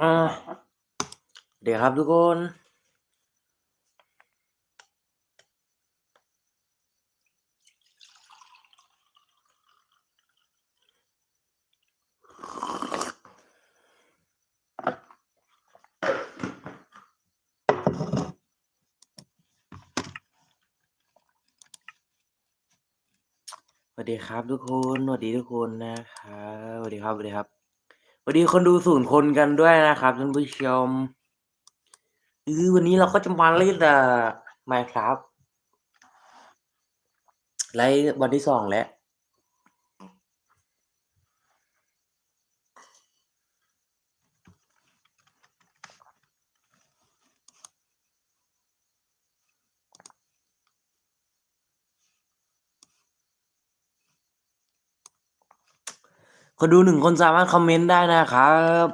อ่าเดี๋ยวครับทุกคน สวัสดีครับทุกคน สวัสดีทุกคนนะครับ สวัสดีครับ สวัสดีครับ สวัสดีคนดูศูนย์คนกันด้วยนะครับท่านผู้ชมเออวันนี้เราก็จะมาเล่นอะไมครับไลฟ์วันที่สองแล้ว คนดูหนึ่งคนสามารถคอมเมนต์ได้นะครับ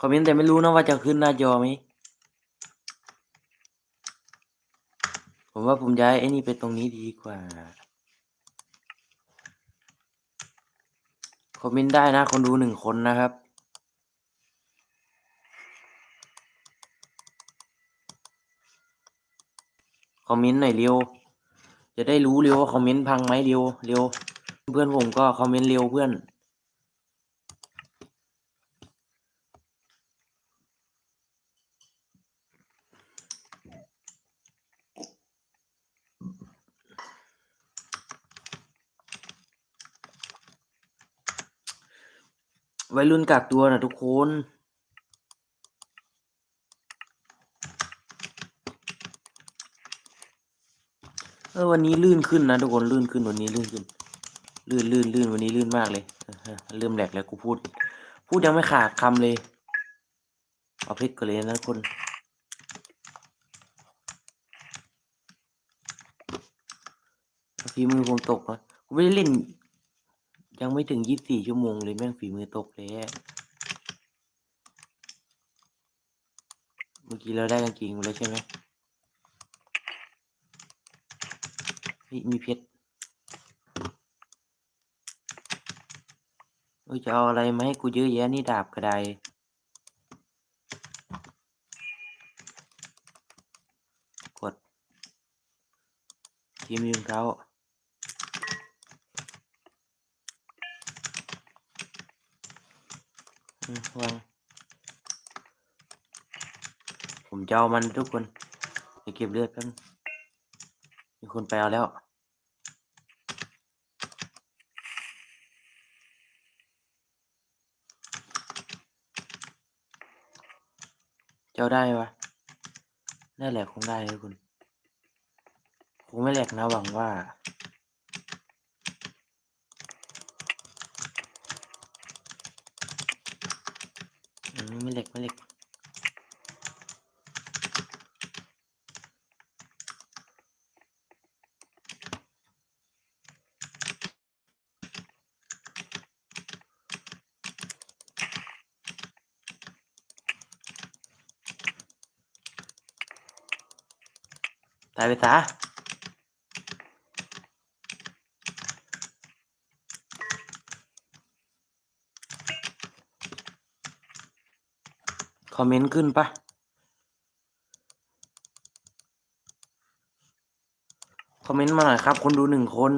คอมเมนต์แต่ไม่รู้นะว่าจะขึ้นหน้าจอไหมผมว่าผมย้ายไอ้นี่ไปตรงนี้ดีกว่า คอมเมนต์ได้นะ คนดูหนึ่งคนนะครับ คอมเมนต์หน่อยเร็ว จะได้รู้เร็วว่าคอมเมนต์พังไหมเร็วเร็ว เพื่อนผมก็คอมเมนต์เร็วเพื่อนวัยรุ่นกักตัวนะทุกคน ออวันนี้ลื่นขึ้นนะทุกคนลื่นขึ้นวันนี้ลื่นขึ้น ลื่นลื่นลื่นวันนี้ลื่นมากเลยเริ่มแหลกแล้วกูพูด พูดยังไม่ขาดคำเลยเอาพริกกันเลยนะทุกคนฝีมือผมตกนะกูไม่ได้เล่น ยังไม่ถึงยี่สิบสี่ชั่วโมงเลยแม่งฝีมือตกเลยเมื่อกี้เราได้กางเกงมาแล้วใช่ไหมเฮ้ย มีเพชรเอ้ยจะเอาอะไรมาให้กูเยอะแยะนี่ดาบกระไดกดทีมยืมเท้าวางผมจะเอามันทุกคนจะเก็บเลือดกัน คนไปเอาแล้ว เจ้าได้ปะได้แหละคงได้เลยคุณ คงไม่แหลกนะหวังว่าอืมไม่เหล็กไม่เหล็ก ตายไปซะคอมเมนต์ขึ้นปะคอมเมนต์มาหน่อยครับ คนดูหนึ่งคน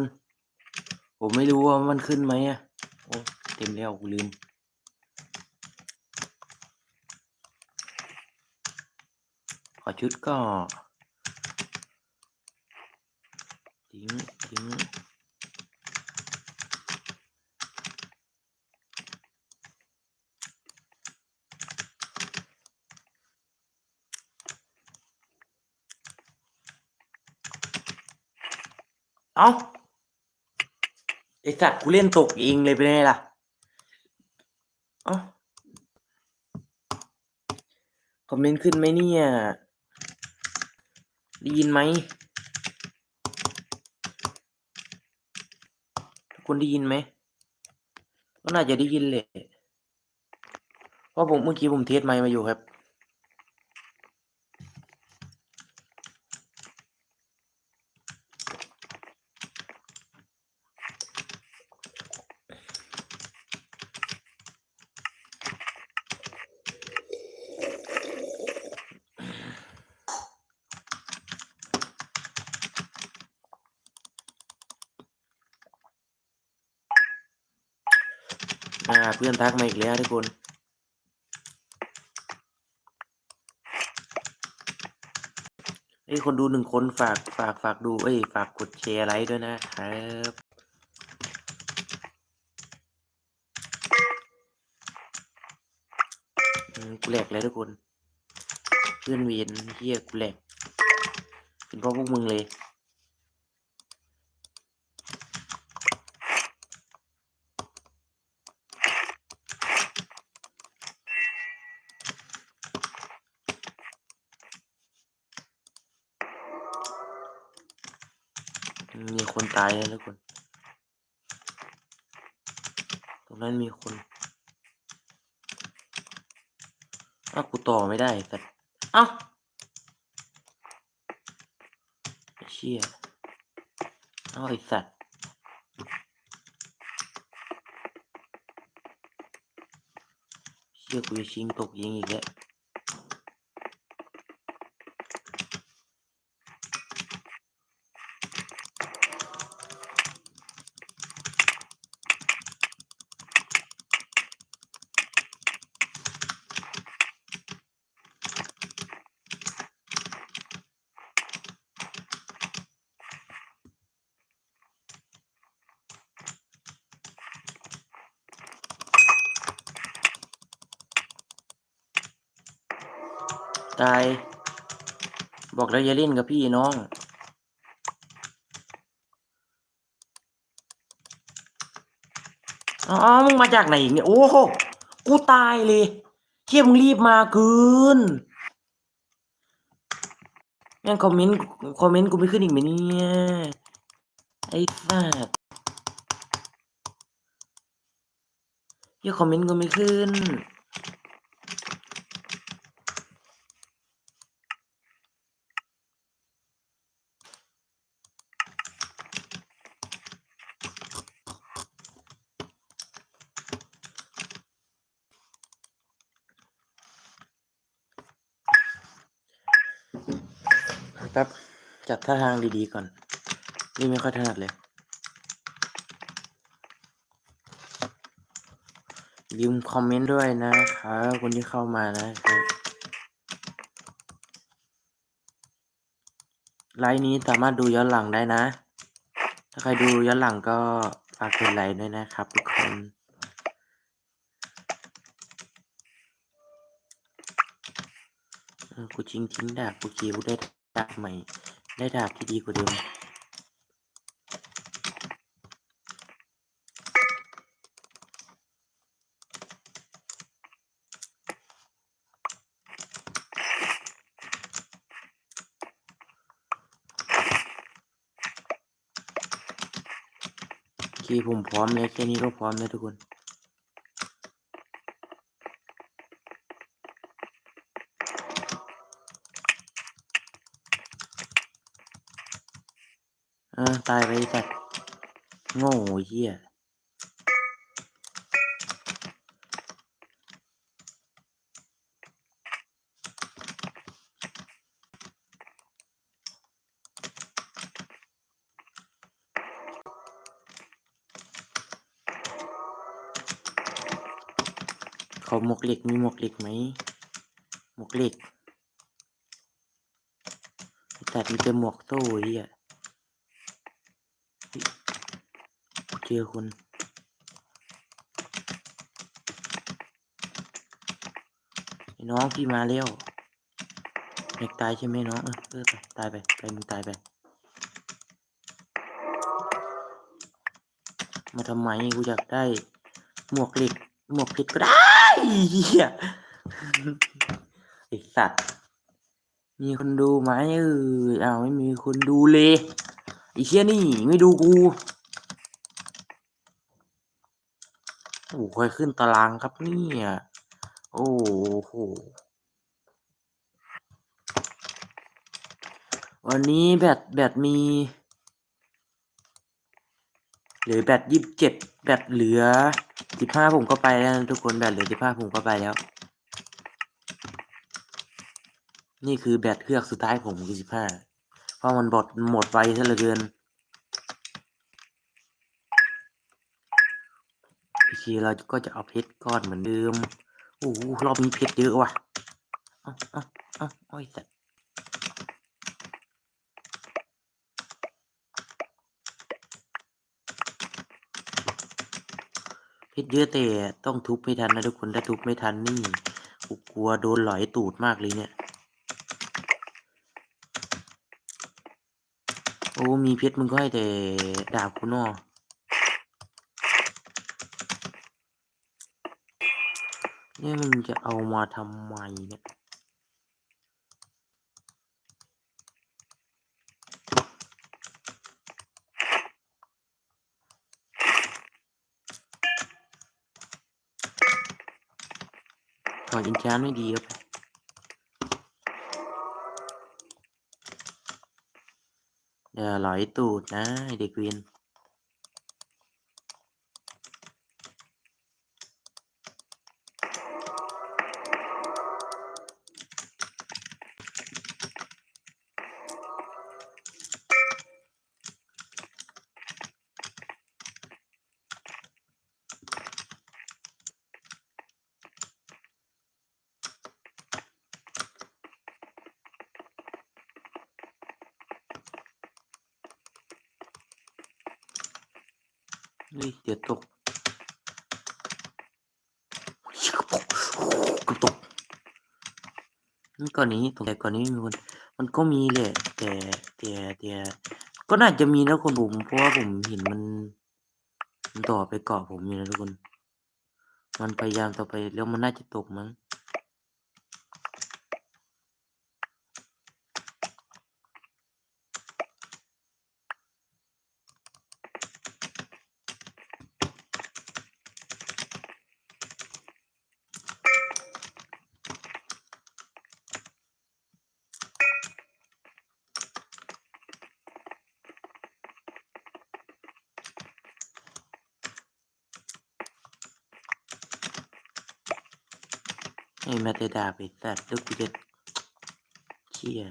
ผมไม่รู้ว่ามันขึ้นไหมอะ โอ้ เต็มแล้วกูลืม ขอชุดก็ ทิ้ง ทิ้ง เอาไอสัตว์กูเล่นตกเองเลยเป็นไงล่ะ เอาคอมเมนต์ขึ้นไหมเนี่ย ได้ยินไหม ทุก คุณได้ยินไหม ก็น่าจะได้ยินเลย เพราะผมเมื่อกี้ผมเทสไมค์มาอยู่ครับ อ่า เพื่อนทักมาอีกแล้วทุกคนเอ้ยคนดูหนึ่งคนฝากฝากฝากดู เอ้ยฝากกดแชร์ไลค์ด้วยนะครับกูแหลกเลยทุกคน เพื่อนเวียนเฮียกูแหลกเป็นเพราะพวกมึงเลย มีคนตายแล้วทุกคน ตรงนั้นมีคนอ้าวกูต่อไม่ได้แต่เอ้าเชี่ยเอาไอ้สัตว์เชี่ยกูจะชิงตกยิงอีกแล้ว ตาย บอกแล้วอย่าเล่นกับพี่น้อง อ๋อ มึงมาจากไหนอีกเนี่ย โอ้โห กูตายเลยเที่ยมึงรีบมาเกินงั้นคอมเมนต์คอมเมนต์กูไม่ขึ้นอีกไหมเนี่ย ไอ้สัสเหี้ยคอมเมนต์กูไม่ขึ้น แป๊บ จัดท่าทางดีๆก่อน นี่ไม่ค่อยถนัดเลยลืมคอมเมนต์ด้วยนะครับคนที่เข้ามานะครับไลน์นี้สามารถดูย้อนหลังได้นะ ถ้าใครดูย้อนหลังก็ฝากกดไลค์ด้วยนะครับทุกคนกูจริงทิ้งดาบกูเกีกูได้ดาบใหม่ ได้ดาบที่ดีกว่าเดิมโอเคผมพร้อมเลยแค่นี้ก็พร้อมแล้วทุกคน อ่าตายไปสัตว์โง่เหี้ยเขาหมวกเหล็กมีหมวกเหล็กไหมหมวกเหล็กไอ้สัตว์มีแต่หมวกโซ่ไอ้เหี้ย เจอคนน้องพี่มาแล้วเด็กตายใช่ไหมน้อง เออเออไปตายไป ไปมึงตายไป มาทำไมกูอยากได้ หมวกเหล็ก หมวกเหล็กก็ได้เฮียไอสัตว์ มีคนดูไหมเออเอาวไม่มีคนดูเลยไอเชี่ยนี่ไม่ดูกู โอ้โหค่อยขึ้นตารางครับเนี่ยโอ้โหวันนี้แบตแบตมีเหลือแบตยี่สิบเจ็ดแบตเหลือสิบห้าผมก็ไปแล้วทุกคนแบตเหลือสิบห้าผมก็ไปแล้ว นี่คือแบตเครื่องสุดท้ายผมคือสิบห้าเพราะมันบดหมดไวซะเหลือเกิน โอเคเราก็จะเอาเพชรก้อนเหมือนเดิมโอ้โหรอบนี้เพชรเยอะว่ะอ้าอ้าอ้าอ้ยสัตว์เพชรเยอะแต่ต้องทุบไม่ทันนะทุกคนถ้าทุบไม่ทันนี่กูกลัวโดนหลอยตูดมากเลยเนี่ย โอ้มีเพชรมึงก็ให้แต่ดาบกูนอเนี่ยมึงจะเอามาทำไมเนี่ยถอดอินชานไม่ดีครับอย่าหลอยตูดนะเด็กเวียน ฮ้ยเดี๋ยวตกเกือบตกเกือบตกนี่ก่อนนี้ตรงแต่ก่อนนี้มีคน มันก็มีแหละแต่แต่แต่ก็น่าจะมีนะคนผมเพราะว่าผมเห็นมันมันต่อไปเกาะผมอยู่นะทุกคน มันพยายามต่อไปแล้วมันน่าจะตกมั้ง ไอ้แมตเตดาไปสัตว์เดี๋ยวกูจะเชี่ย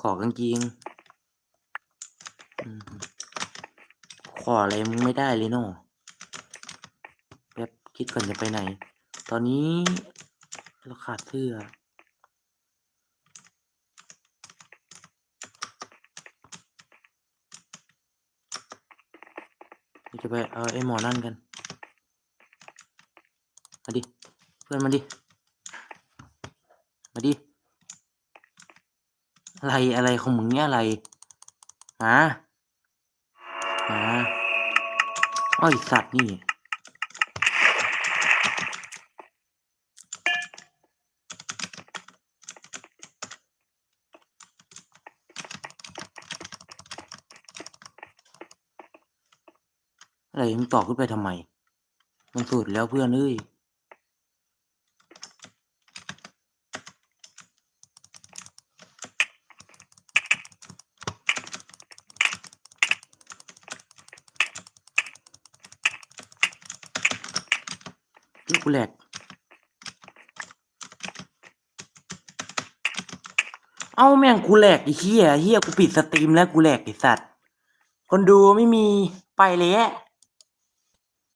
ขอกางเกงขออะไรมึงไม่ได้เลยเนาะแป๊บคิดก่อนจะไปไหน ตอนนี้เราขาดเสื้อจะไปเอาไอ้หมอนั่นกันมาดิ เพื่อนมาดิ มาดิ อะไรอะไรของมึงเนี่ยอะไรมามาอ้อยสัตว์นี่อะไรมึงต่อขึ้นไปทำไม มันสุดแล้วเพื่อนเอ้ย นี่กูแรกเอาแม่งกูแหลกไอ้เหี้ยเหี้ยกูปิดสตรีมแล้วกูแหลกไอ้สัตว์ คนดูไม่มีไปเลยอะ